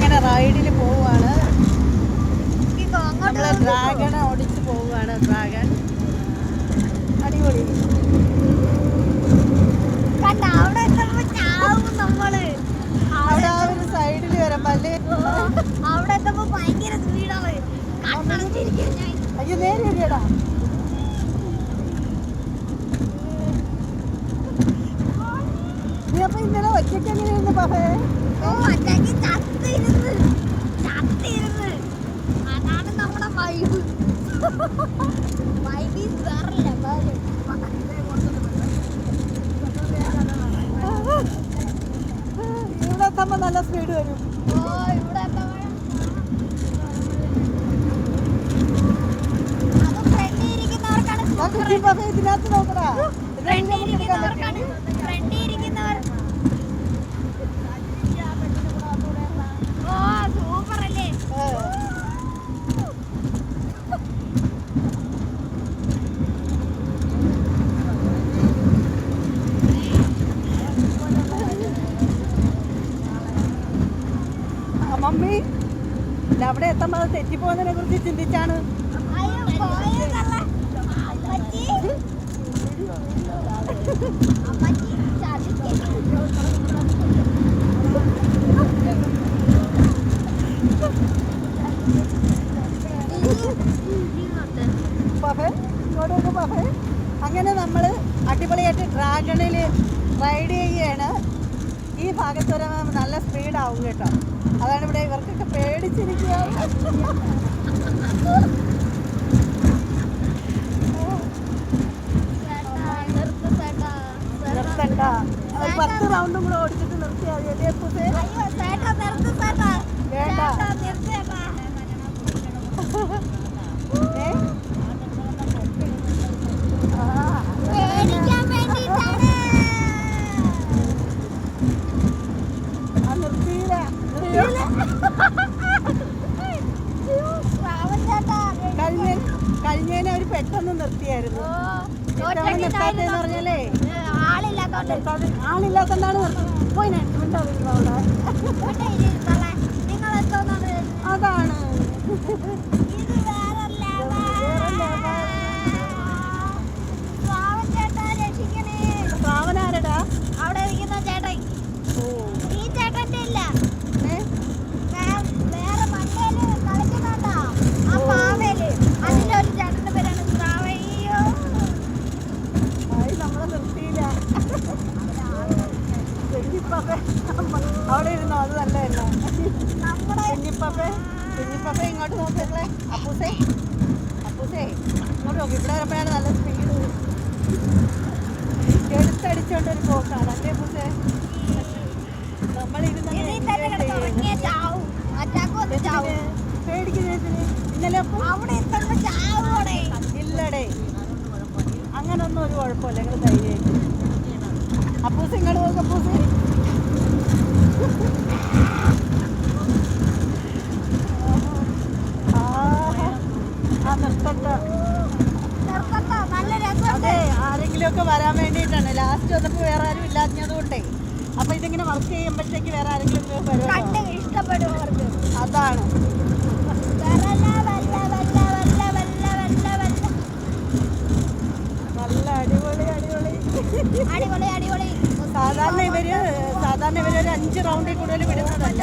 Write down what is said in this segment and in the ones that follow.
നമ്മളങ്ങനെ റൈഡിൽ പോവുകയാണ് നമ്മൾ ഡ്രാഗൺ ഓടിച്ച് പോവുകയാണ് ഡ്രാഗൺ. അടിപൊളി. അവിടെ ആ ഒരു സൈഡിൽ അല്ലേ? അവിടെ എത്തുമ്പോ ഭയങ്കര സ്പീഡാണ്. അയ്യോ നേരെ ഇടിയടാ നീ അപ്പൊ ഇന്നലെ ഒറ്റയ്ക്ക് എങ്ങനെയായിരുന്നു നല്ല സ്പീഡ് വരും ഓ ഇവിടെ എത്തുമ്പോ അത് ഫ്രണ്ടിൽ ഇരിക്കുന്നവർക്കാണ് ആ സൂപ്പർ കുട്ടി പാപ്പേ ഇതിനകത്ത് നോക്കടാ ഫ്രണ്ടിൽ ഇരിക്കുന്നവർക്കാണ് ഫ്രണ്ടിൽ ഇരിക്കുന്നവർ ഓ സൂപ്പർ അല്ലേ ആ, മമ്മി ഇത് അവിടെ എത്തുമ്പോൾ അത് തെറ്റിപ്പോകുന്നതിനെ കുറിച്ച് ചിന്തിച്ചാണ്. അങ്ങനെ നമ്മൾ അടിപൊളിയായിട്ട് ഡ്രാഗണിൽ റൈഡ് ചെയ്യുകയാണ്. ഈ ഭാഗത്ത് വരെ നല്ല സ്പീഡാവും കേട്ടോ. അതാണ് ഇവിടെ ഇവർക്കൊക്കെ പേടിച്ചിരിക്കുക. നിർത്തണ്ട. പത്ത് റൗണ്ടും കൂടെ ഓടിച്ചിട്ട് നിർത്തിയാൽ കഴിഞ്ഞതിനെ അവർ പെട്ടെന്ന് നിർത്തിയായിരുന്നു. ഇത്തവണ നിർത്താത്തെന്ന്. പറഞ്ഞാലേ. ഏ, ആളില്ലാത്തോണ്ട്. നിർത്താതെ ആളില്ലാത്തതാണ് നിർത്തി പോയി അതാണ്. കുഞ്ഞിപ്പാപ്പേ കുഞ്ഞിപ്പാപ്പേ ഇങ്ങോട്ട് നോക്കല്ലേ അപ്പൂസേ അപ്പൂസേ ഇങ്ങോട്ട് നോക്കി. ഇവിടെ വരുമ്പോഴാണ് നല്ല സ്പീഡ് എടുത്തടിച്ചോണ്ട് ഒരു പോക്കാണ്. അല്ലേ ചാവും. പേടിക്കുന്നതിന് ഇന്നലെ ഇല്ലടേ. അങ്ങനൊന്നും ഒരു കുഴപ്പമില്ല. നിങ്ങൾ ധൈര്യമായിട്ട്. അപ്പൂസ് ഇങ്ങോട്ട് നോക്ക് അപ്പൂസ് ആഹാ. ആ നിർത്തണ്ട നിർത്തട്ടോ നല്ല രസമുണ്ട് അതെ ആരെങ്കിലുമൊക്കെ വരാൻ വേണ്ടിയിട്ടാണ്. ലാസ്റ്റ് വന്നപ്പോൾ വേറെ ആരും ഇല്ലാത്തതുകൊണ്ടേ അപ്പൊ ഇതിങ്ങനെ വർക്ക് ചെയ്യുമ്പോഴത്തേക്ക് വേറെ ആരെങ്കിലും ഒക്കെ അതാണ്. നല്ല അടിപൊളി അടിപൊളി. അടിപൊളി അടിപൊളി. സാധാരണ ഇവർ സാധാരണ ഇവർ ഒരു അഞ്ച് റൗണ്ടിൽ കൂടുതൽ വിടുന്നതല്ല.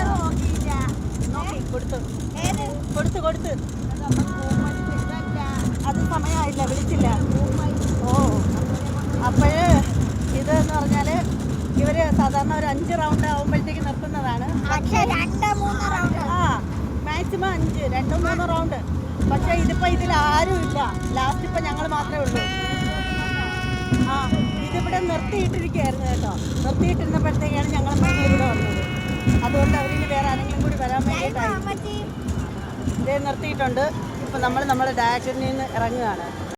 കൊടുത്തു. കൊടുത്തു കൊടുത്തു. അത് സമയമായില്ല വിളിച്ചില്ല. ഓ. അപ്പോഴ് ഇത് എന്ന് പറഞ്ഞാൽ ഇവർ സാധാരണ ഒരു അഞ്ച് റൗണ്ട് ആകുമ്പോഴത്തേക്ക് നിർത്തുന്നതാണ്. ആ മാക്സിമം അഞ്ച് രണ്ടോ മൂന്ന് റൗണ്ട് പക്ഷെ ഇതിപ്പോ ഇതിൽ ആരും ഇല്ല. ലാസ്റ്റ് ഇപ്പൊ ഞങ്ങൾ മാത്രമേ ഉള്ളൂ. ആ ഇതിവിടെ നിർത്തിയിട്ടിരിക്കുകയായിരുന്നു കേട്ടോ. നിർത്തിയിട്ടിരുന്നപ്പോഴത്തേക്കാണ് ഞങ്ങൾ ഇവിടെ വന്നത്. അതുകൊണ്ട് അവരിന് വേറെ ആരെങ്കിലും കൂടി വരാൻ വേണ്ടിയിട്ടായി അമ്മച്ചി. ഇതേ നിർത്തിയിട്ടുണ്ട്. ഇപ്പൊ നമ്മൾ നമ്മുടെ ഡാറ്റിൽ നിന്ന് ഇറങ്ങുകയാണ്.